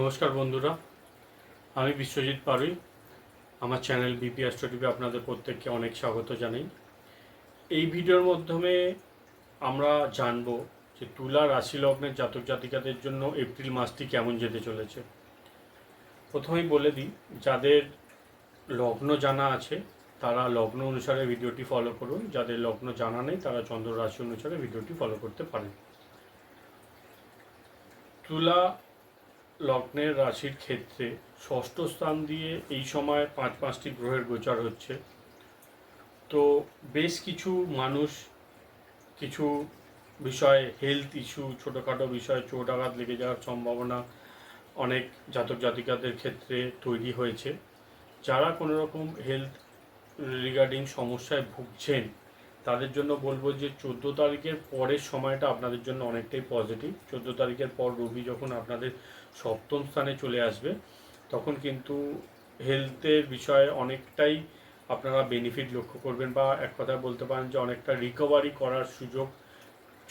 নমস্কার বন্ধুরা, আমি বিশ্বজিৎ পারুই। আমার চ্যানেল বিপি টিভি আপনাদের প্রত্যেককে অনেক স্বাগত জানাই। এই ভিডিওর মাধ্যমে আমরা জানব যে তুলা রাশি লগ্নের জাতক জাতিকাদের জন্য এপ্রিল মাসটি কেমন যেতে চলেছে। প্রথমেই বলে দিই, যাদের লগ্ন জানা আছে, তারা লগ্ন অনুসারে ভিডিওটি ফলো করুন। যাদের লগ্ন জানা নেই, তারা চন্দ্র রাশি অনুসারে ভিডিওটি ফলো করতে পারেন। তুলা লগ্নের রাশির ক্ষেত্রে ষষ্ঠ স্থান দিয়ে এই সময় পাঁচ পাঁচটি গ্রহের গোচর হচ্ছে। তো বেশ কিছু মানুষ কিছু বিষয়ে হেলথ ইস্যু ছোটোখাটো বিষয়ে চোট আঘাত লেগে যাওয়ার সম্ভাবনা অনেক জাতক জাতিকাদের ক্ষেত্রে তৈরি হয়েছে। যারা কোনো রকম হেলথ রিগার্ডিং সমস্যায় ভুগছেন তাদের জন্য বলব যে চোদ্দ তারিখের পরের সময়টা আপনাদের জন্য অনেকটাই পজিটিভ চোদ্দ তারিখের পর রবি যখন আপনাদের সপ্তম স্থানে চলে আসবে, তখন কিন্তু হেলথের বিষয়ে অনেকটাই আপনারা বেনিফিট লক্ষ্য করবেন বা এক কথায় বলতে পারেন যে অনেকটা রিকভারি করার সুযোগ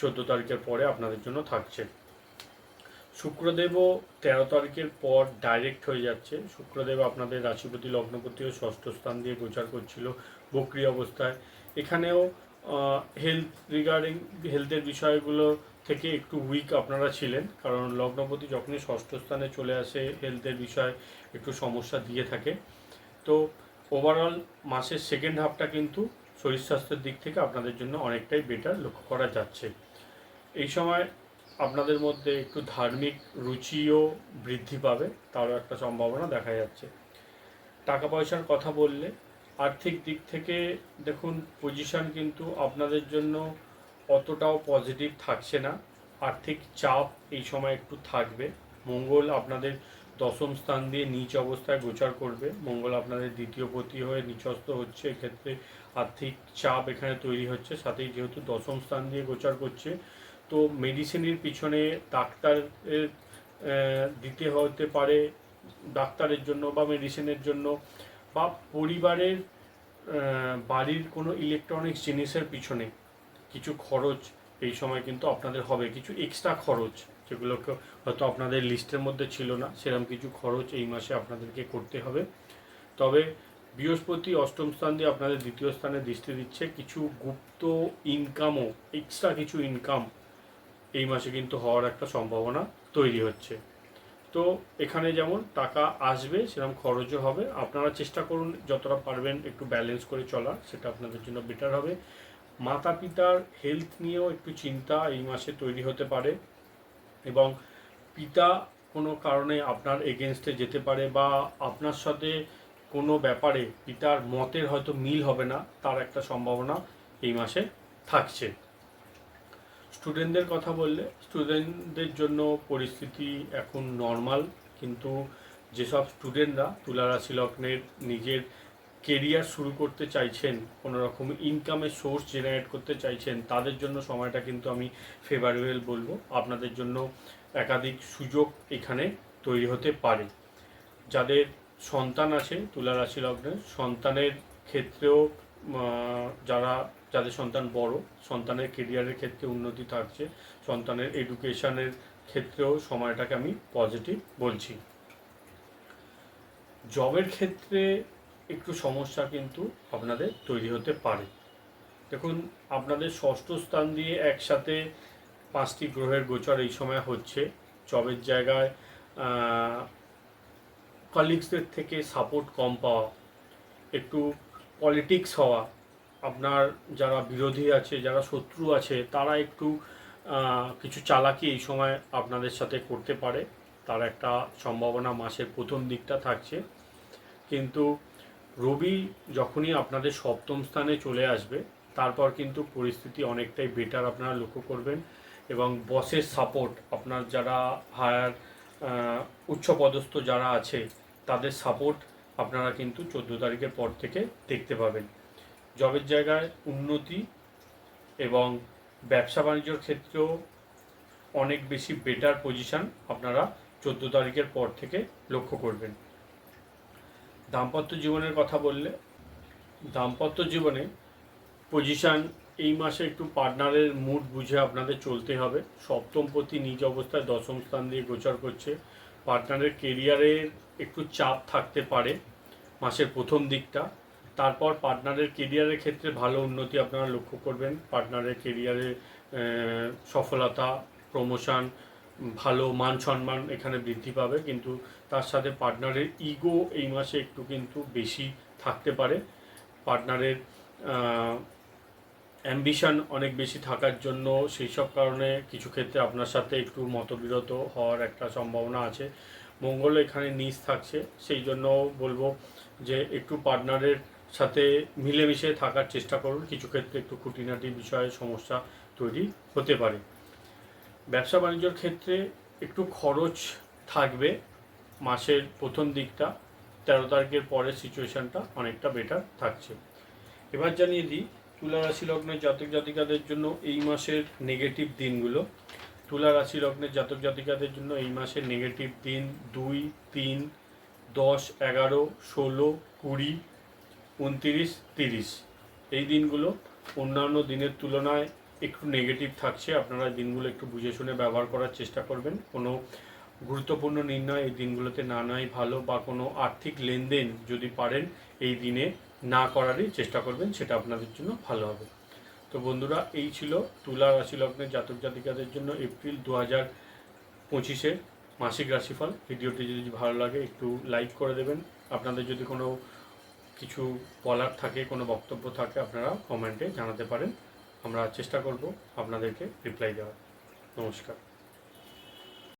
চোদ্দ তারিখের পরে আপনাদের জন্য থাকছে। শুক্রদেবও তেরো তারিখের পর ডাইরেক্ট হয়ে যাচ্ছে। শুক্রদেব আপনাদের রাশিপতি, লগ্নপতি ও ষষ্ঠ স্থান দিয়ে গোচার করছিল বক্রি অবস্থায়। এখানেও হেলথ রিগার্ডিং হেলথের বিষয়গুলো থেকে একটু উইক আপনারা ছিলেন, কারণ লগ্নপতি যখনই ষষ্ঠ স্থানে চলে আসে হেলথের বিষয়ে একটু সমস্যা দিয়ে থাকে। তো ওভারঅল মাসের সেকেন্ড হাফটা কিন্তু শরীর স্বাস্থ্যের দিক থেকে আপনাদের জন্য অনেকটাই বেটার লক্ষ্য করা যাচ্ছে। এই সময় আপনাদের মধ্যে একটু ধার্মিক রুচিও বৃদ্ধি পাবে, তারও একটা সম্ভাবনা দেখা যাচ্ছে। টাকা পয়সার কথা বললে আর্থিক দিক থেকে দেখুন পজিশন কিন্তু আপনাদের জন্য অতটাও পজিটিভ থাকছে না। আর্থিক চাপ এই সময় একটু থাকবে। মঙ্গল আপনাদের দশম স্থান দিয়ে নিচ অবস্থায় গোচার করবে। মঙ্গল আপনাদের দ্বিতীয় পতি হয়ে নিচস্থ হচ্ছে। এক্ষেত্রে আর্থিক চাপ এখানে তৈরি হচ্ছে। সাথেই যেহেতু দশম স্থান দিয়ে গোচার করছে, তো মেডিসিনের পিছনে ডাক্তারের দিতে হতে পারে। ডাক্তারের জন্য বা মেডিসিনের জন্য বা পরিবারের বাড়ির কোনো ইলেকট্রনিক্স জিনিসের পিছনে কিছু খরচ এই সময় কিন্তু আপনাদের হবে, কিছু এক্সট্রা খরচ যেগুলোকে হয়তো আপনাদের লিস্টের মধ্যে ছিল না সেরকম কিছু খরচ এই মাসে আপনাদেরকে করতে হবে। তবে বৃহস্পতি অষ্টম স্থান দিয়ে আপনাদের দ্বিতীয় স্থানে দৃষ্টি দিচ্ছে, কিছু গুপ্ত ইনকামও এক্সট্রা কিছু ইনকাম এই মাসে কিন্তু হওয়ার একটা সম্ভাবনা তৈরি হচ্ছে। তো এখানে যেমন টাকা আসবে, সেরকম খরচও হবে। আপনারা চেষ্টা করুন যতটা পারবেন একটু ব্যালেন্স করে চলার, সেটা আপনাদের জন্য বেটার হবে। মাতা পিতার হেলথ নিয়েও একটু চিন্তা এই মাসে তৈরি হতে পারে এবং পিতা কোনো কারণে আপনার এগেনস্টে যেতে পারে বা আপনার সাথে কোনো ব্যাপারে পিতার মতের হয়তো মিল হবে না, তার একটা সম্ভাবনা এই মাসে থাকছে। স্টুডেন্টদের কথা বললে স্টুডেন্টদের জন্য পরিস্থিতি এখন নর্মাল কিন্তু যেসব স্টুডেন্টরা তুলা রাশি লগ্নের নিজের কেরিয়ার শুরু করতে চাইছেন, কোনো রকম ইনকামের সোর্স জেনারেট করতে চাইছেন, তাদের জন্য সময়টা কিন্তু আমি ফেভারেবল বলব। আপনাদের জন্য একাধিক সুযোগ এখানে তৈরি হতে পারে। যাদের সন্তান আছে তুলা রাশি লগ্নের সন্তানের ক্ষেত্রেও যারা যাদের সন্তান বড়, সন্তানের কেরিয়ারের ক্ষেত্রে উন্নতি থাকছে, সন্তানের এডুকেশনের ক্ষেত্রেও সময়টাকে আমি পজিটিভ বলছি। জবের ক্ষেত্রে একটু সমস্যা কিন্তু আপনাদের তৈরি হতে পারে। দেখুন, আপনাদের ষষ্ঠ স্থান দিয়ে একসাথে পাঁচটি গ্রহের গোচর এই সময় হচ্ছে। জবের জায়গায় কলিগসদের থেকে সাপোর্ট কম পাওয়া, একটু পলিটিক্স হওয়া আপনার যারা বিরোধী আছে, যারা শত্রু আছে, তারা একটু কিছু চালাকি এই সময় আপনাদের সাথে করতে পারে। তার একটা সম্ভাবনা মাসের প্রথম দিকটা থাকছে। কিন্তু রবি যখনই আপনাদের সপ্তম স্থানে চলে আসবে, তারপর কিন্তু পরিস্থিতি অনেকটাই বেটার আপনারা লক্ষ্য করবেন এবং বসের সাপোর্ট আপনার যারা হায়ার উচ্চপদস্থ যারা আছে, তাদের সাপোর্ট আপনারা কিন্তু চোদ্দ তারিখের পর থেকে দেখতে পাবেন। জবের জায়গায় উন্নতি এবং ব্যবসা বাণিজ্যর ক্ষেত্রেও অনেক বেশি বেটার পজিশন আপনারা চোদ্দ তারিখের পর থেকে লক্ষ্য করবেন। দাম্পত্য জীবনের কথা বললে, দাম্পত্য জীবনে পজিশন এই মাসে একটু পার্টনারের মুড বুঝে আপনাদের চলতে হবে। সপ্তমপতি নিজ অবস্থায় দশম স্থান দিয়ে গোচর করছে। পার্টনারের কেরিয়ারের একটু চাপ থাকতে পারে মাসের প্রথম দিকটা। তারপর পার্টনারের কেরিয়ারের ক্ষেত্রে ভালো উন্নতি আপনারা লক্ষ্য করবেন। পার্টনারের কেরিয়ারে সফলতা প্রমোশন ভালো মান সম্মান এখানে বৃদ্ধি পাবে। কিন্তু তার সাথে পার্টনারের ইগো এই মাসে একটু কিন্তু বেশি থাকতে পারে। পার্টনারের অ্যাম্বিশন অনেক বেশি থাকার জন্য সেই সব কারণে কিছু ক্ষেত্রে আপনার সাথে একটু মতবিরত হওয়ার একটা সম্ভাবনা আছে। মঙ্গল এখানে নিচ থাকছে। সেই জন্য বলব যে একটু পার্টনারের সাথে মিলেমিশে থাকার চেষ্টা করুন। কিছু ক্ষেত্রে একটু খুঁটিনাটি বিষয়ে সমস্যা তৈরি হতে পারে। ব্যবসা বাণিজ্যর ক্ষেত্রে একটু খরচ থাকবে মাসের প্রথম দিকটা, তেরো তারিখের পরের সিচুয়েশানটা অনেকটা বেটার থাকছে। এবার জানিয়ে দিই, তুলা রাশি লগ্নের জাতক জাতিকাদের জন্য এই মাসের নেগেটিভ দিনগুলো। তুলা রাশি লগ্নের জাতক জাতিকাদের জন্য এই মাসের নেগেটিভ দিন দুই, তিন, দশ, এগারো, ষোলো, কুড়ি উনতিরিশ, তিরিশ। এই দিনগুলো অন্যান্য দিনের তুলনায় একটু নেগেটিভ থাকছে। আপনারা দিনগুলো একটু বুঝে শুনে ব্যবহার করার চেষ্টা করবেন। কোনো গুরুত্বপূর্ণ নির্ণয় এই দিনগুলোতে না নেওয়াই ভালো বা কোনো আর্থিক লেনদেন যদি পারেন এই দিনে না করারই চেষ্টা করবেন, সেটা আপনাদের জন্য ভালো হবে। তো বন্ধুরা, এই ছিল তুলা রাশি লগ্নের জাতক জাতিকাদের জন্য এপ্রিল দু হাজার পঁচিশের মাসিক রাশিফল। ভিডিওটি যদি ভালো লাগে, একটু লাইক করে দেবেন। আপনাদের যদি কোনো কিছু বলার থাকে, কোনো বক্তব্য থাকে, আপনারা কমেন্টে জানাতে পারেন। আমরা চেষ্টা করব আপনাদেরকে রিপ্লাই দেওয়ার। নমস্কার।